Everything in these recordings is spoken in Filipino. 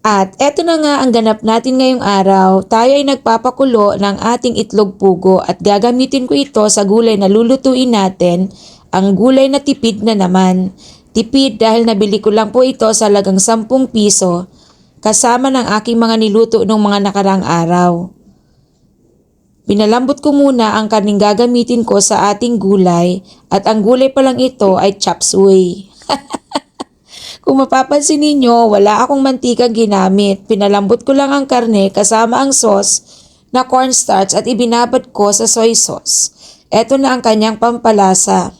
At eto na nga ang ganap natin ngayong araw. Tayo ay nagpapakulo ng ating itlog pugo at gagamitin ko ito sa gulay na lulutuin natin. Ang gulay na tipid na naman. Tipid dahil nabili ko lang po ito sa lagang 10 piso kasama ng aking mga niluto nung mga nakarang araw. Pinalambot ko muna ang karning gagamitin ko sa ating gulay at ang gulay pa lang ito ay chop suey. Kung mapapansin ninyo, wala akong mantikang ginamit. Pinalambot ko lang ang karne kasama ang sauce na cornstarch at ibinabad ko sa soy sauce. Ito na ang kanyang pampalasa.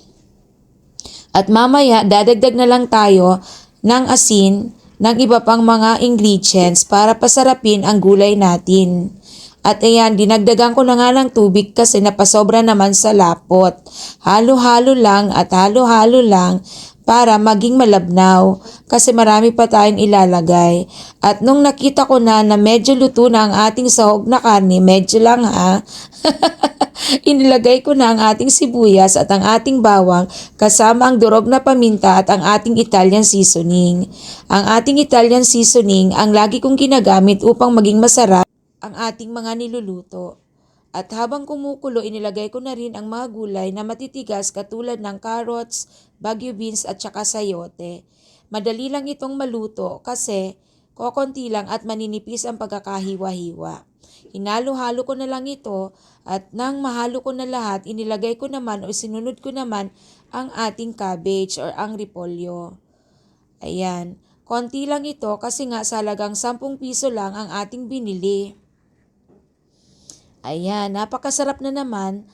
At mamaya, dadagdag na lang tayo ng asin ng iba pang mga ingredients para pasarapin ang gulay natin. At ayan, dinagdagan ko na nga ng tubig kasi napasobra naman sa lapot. Halo-halo lang at halo-halo lang para maging malabnaw kasi marami pa tayong ilalagay. At nung nakita ko na na medyo luto na ang ating sahog na karne, medyo lang ha, inilagay ko na ang ating sibuyas at ang ating bawang kasama ang durog na paminta at ang ating Italian seasoning. Ang ating Italian seasoning ang lagi kong ginagamit upang maging masarap ang ating mga niluluto. At habang kumukulo, inilagay ko na rin ang mga gulay na matitigas katulad ng carrots, bagyo beans at saka sayote. Madali lang itong maluto kasi kokonti lang at maninipis ang pagkakahiwa-hiwa. Hinalo-halo ko na lang ito at nang mahalo ko na lahat, inilagay ko naman o sinunod ko naman ang ating cabbage or ang repolyo. Ayan, konti lang ito kasi nga sa halagang 10 piso lang ang ating binili. Ayan, napakasarap na naman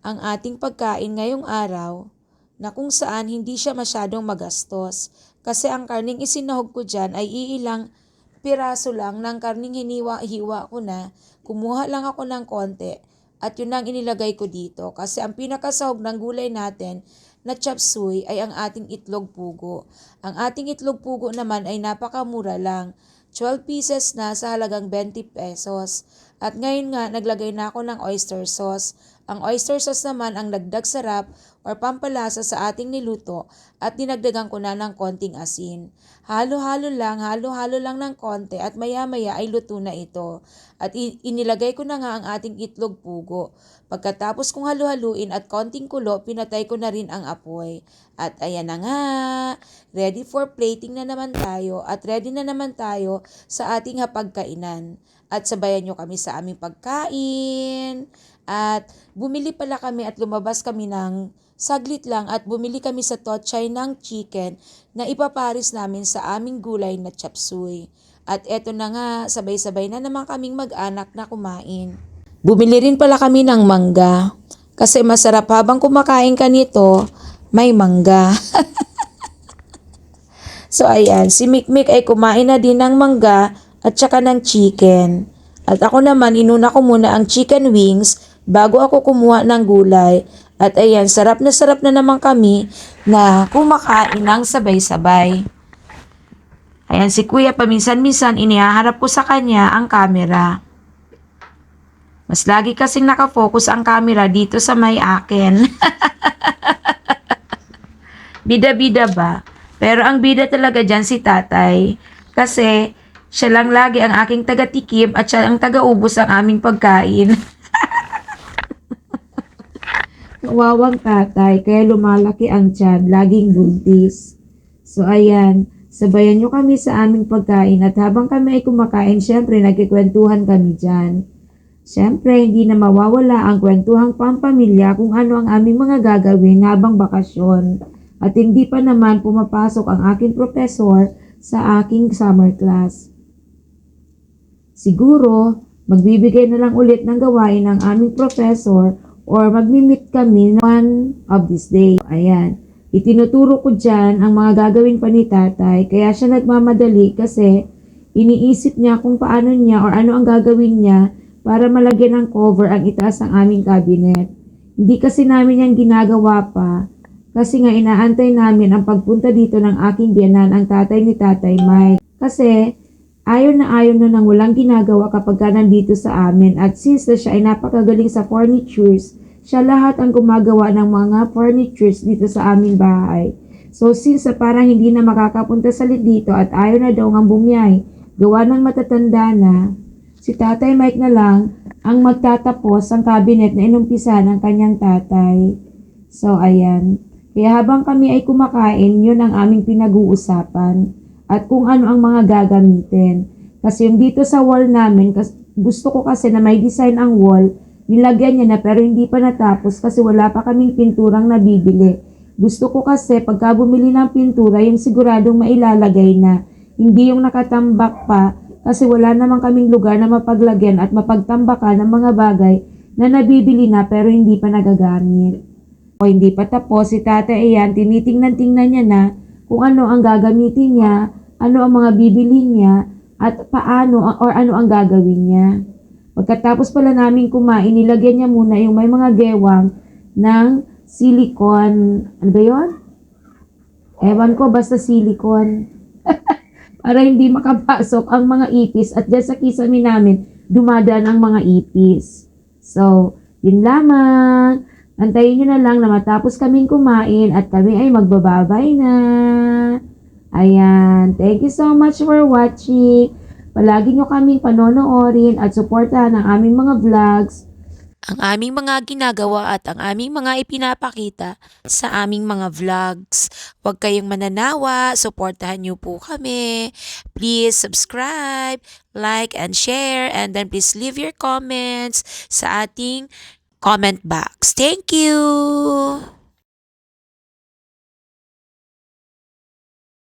ang ating pagkain ngayong araw na kung saan hindi siya masyadong magastos. Kasi ang karning isinahog ko dyan ay iilang piraso lang ng karning hiniwa-hiwa ko na. Kumuha lang ako ng konti at yun ang inilagay ko dito. Kasi ang pinakasahog ng gulay natin na chop suey ay ang ating itlog pugo. Ang ating itlog pugo naman ay napakamura lang. 12 pieces na sa halagang 20 pesos. At ngayon nga, naglagay na ako ng oyster sauce. Ang oyster sauce naman ang nagdag sarap or pampalasa sa ating niluto at dinagdagan ko na ng konting asin. Halo-halo lang, halo-halo lang ng konti at maya-maya ay luto na ito. At inilagay ko na nga ang ating itlog pugo. Pagkatapos kong halu-haluin at konting kulo, pinatay ko na rin ang apoy. At ayan na nga, ready for plating na naman tayo at ready na naman tayo sa ating hapagkainan. At sabayan nyo kami sa aming pagkain. At bumili pala kami at lumabas kami ng saglit lang at bumili kami sa Tochay ng chicken na ipaparis namin sa aming gulay na chapsuy. At eto na nga, sabay-sabay na naman kaming mag-anak na kumain. Bumili rin pala kami ng mangga. Kasi masarap habang kumakain ka nito, may mangga. so ayan, si Mikmik ay kumain na din ng mangga at saka ng chicken. At ako naman, inuna ko muna ang chicken wings bago ako kumuha ng gulay. At ayan, sarap na sarap na naman kami na kumakain ng sabay-sabay. Ayan, si kuya paminsan-minsan inihaharap ko sa kanya ang camera. Mas lagi kasing nakafocus ang camera dito sa may akin. Bida-bida ba? Pero ang bida talaga dyan si tatay. Kasi siya lang lagi ang aking taga-tikim at siya ang taga-ubos ang aming pagkain. Nawawang tatay, kaya lumalaki ang tiyan, laging buntis. So ayan, sabayan nyo kami sa aming pagkain at habang kami ay kumakain, syempre nagkikwentuhan kami dyan. Syempre, hindi na mawawala ang kwentuhang pampamilya kung ano ang aming mga gagawin habang bakasyon. At hindi pa naman pumapasok ang aking professor sa aking summer class. Siguro, magbibigay na lang ulit ng gawain ng aming professor or magmimit kami one of this day. Ayan. Itinuturo ko dyan ang mga gagawin pa ni tatay. Kaya siya nagmamadali kasi iniisip niya kung paano niya or ano ang gagawin niya para malagyan ng cover ang itaas ng aming cabinet. Hindi kasi namin yan ginagawa pa kasi nga inaantay namin ang pagpunta dito ng aking biyanan ang tatay ni tatay Mike. Kasi ayaw na ayaw na nang walang ginagawa kapag ka nandito sa amin at since na siya ay napakagaling sa furnitures, siya lahat ang gumagawa ng mga furnitures dito sa aming bahay. So since na parang hindi na makakapunta sa dito at ayaw na daw ng bumiyahe gawa ng matatanda na, si Tatay Mike na lang ang magtatapos ang cabinet na inumpisa ng kanyang tatay. So, ayan. Kaya habang kami ay kumakain, yun ang aming pinag-uusapan at kung ano ang mga gagamitin. Kasi yung dito sa wall namin, gusto ko kasi na may design ang wall, nilagyan niya na pero hindi pa natapos kasi wala pa kaming pinturang nabibili. Gusto ko kasi pagka bumili ng pintura, yung siguradong mailalagay na. Hindi yung nakatambak pa kasi wala naman kaming lugar na mapaglagyan at mapagtambakan ng mga bagay na nabibili na pero hindi pa nagagamit. O hindi pa tapos, si tatay ayan, tinitingnan-tingnan niya na kung ano ang gagamitin niya, ano ang mga bibili niya, at paano or ano ang gagawin niya. Pagkatapos pala namin kumain, nilagyan niya muna yung may mga gewang ng silicone. Ano ba yun? Ewan ko, basta silicone. Para hindi makapasok ang mga ipis at dyan sa kisame namin, dumadaan ang mga ipis. So, yun lamang. Antayin nyo na lang na matapos kaming kumain at kami ay magbababay na. Ayan. Thank you so much for watching. Palagi nyo kaming panonoorin at suportahan ang aming mga vlogs. ang aming mga ginagawa at ang aming mga ipinapakita sa aming mga vlogs. Huwag kayong mananawa, suportahan niyo po kami. Please subscribe, like, and share, and then please leave your comments sa ating comment box. Thank you!